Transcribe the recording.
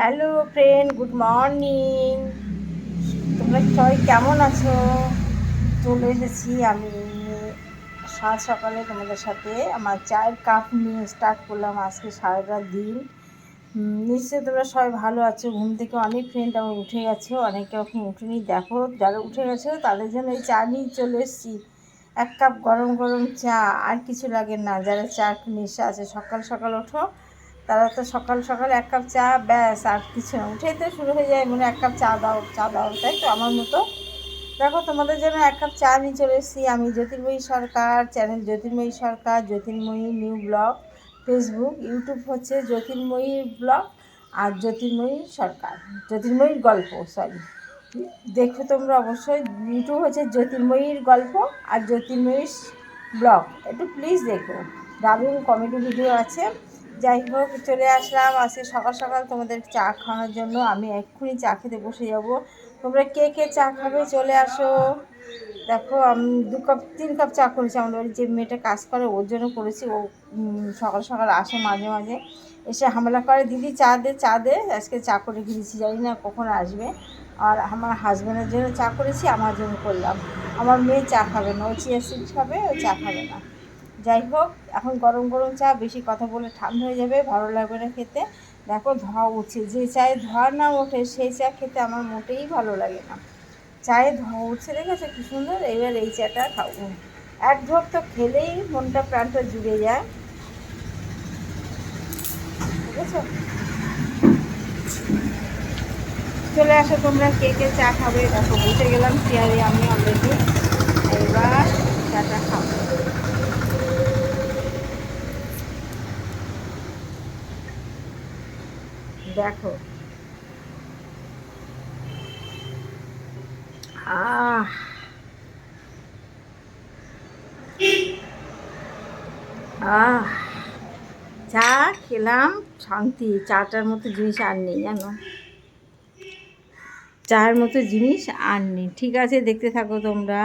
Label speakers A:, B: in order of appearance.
A: Hello friend good morning তোমরা সবাই কেমন আছো? চলে এসেছি আমি সাত সকালে তোমাদের সাথে আমার চায়ের কাপ নিয়ে স্টার্ট করলাম আজকে সারাটা দিন। নিশ্চয়ই তোমরা সবাই ভালো আছো। ঘুম থেকে অনেক ফ্রেন্ড আমার উঠে গেছো। অনেকে এখন উঠেনি। দেখো, যারা উঠে গেছো তাদের জন্য এই চা নিয়ে চলে এসেছি। এক কাপ গরম গরম চা। আর কিছু লাগে না। যারা চা নেশা আছে, সকাল সকাল ওঠো। তারা তো সকাল সকাল এক কাপ চা, ব্যাস, আর কিছু না। উঠেই তো শুরু হয়ে যায় মানে এক কাপ চা দাও চা দাও, তাই তো আমার মতো। দেখো, তোমাদের জন্য এক কাপ চা নিয়ে চলে এসেছি। আমি Jyotirmoyee Sarkar, channel Jyotirmoyee Sarkar, Jyotirmoyee new blog, Facebook, YouTube হচ্ছে জ্যোতির্ময়ী ব্লগ আর জ্যোতির্ময়ী সরকার। জ্যোতির্ময়ীর গল্প সরি দেখো তোমরা অবশ্যই, ইউটিউব হচ্ছে জ্যোতির্ময়ীর গল্প আর জ্যোতির্ময়ীর ব্লগ। একটু প্লিজ দেখো। দারুণ কমেডি ভিডিও আছে। যাই হোক চলে আসলাম। আজকে সকাল সকাল তোমাদের চা খাওয়ানোর জন্য। আমি এক্ষুনি চা খেতে বসে যাব। তোমরা কে কে চা খাবে চলে আসো। দেখো, আমি দু কাপ, তিন কাপ চা করেছি। আমাদের বাড়ির যে মেয়েটা কাজ করে, ওর জন্য করেছি। ও সকাল সকাল আসে মাঝে মাঝে। এসে হামলা করে, দিদি, চা দে চা দে। আজকে চা করে দিয়েছি জানি না কখন আসবে। আর আমার হাজব্যান্ডের জন্য চা করেছি, আমার জন্য করলাম। আমার মেয়ে চা খাবে না। ও চিয়া সিড খাবে, ও চা খাবে না। যাই হোক, এখন গরম গরম চা, বেশি কথা বলে ঠান্ডা হয়ে যাবে, ভালো লাগবে না খেতে। দেখো, ধোয়া উঠছে। যে চায়ে ধোয়া না ওঠে, সেই চা খেতে আমার মোটেই ভালো লাগে না। চায়ে ধোয়া উঠছে, দেখেছ কি সুন্দর? এবার এই চাটা খাব। এক ঢোক তো খেলেই মনটা, প্রাণটা জুড়ে যায়। চলে আসো তোমরা, কে কে চা খাবে? দেখো, বসে গেলাম, চেয়ারে আমি অলরেডি এবার চাটা খাব। দেখো। আহ। চা খেলাম, শান্তি। চাটার মতো জিনিস আর নেই, জানো? চায়ের মতো জিনিস আর নেই। ঠিক আছে, দেখতে থাকো তোমরা।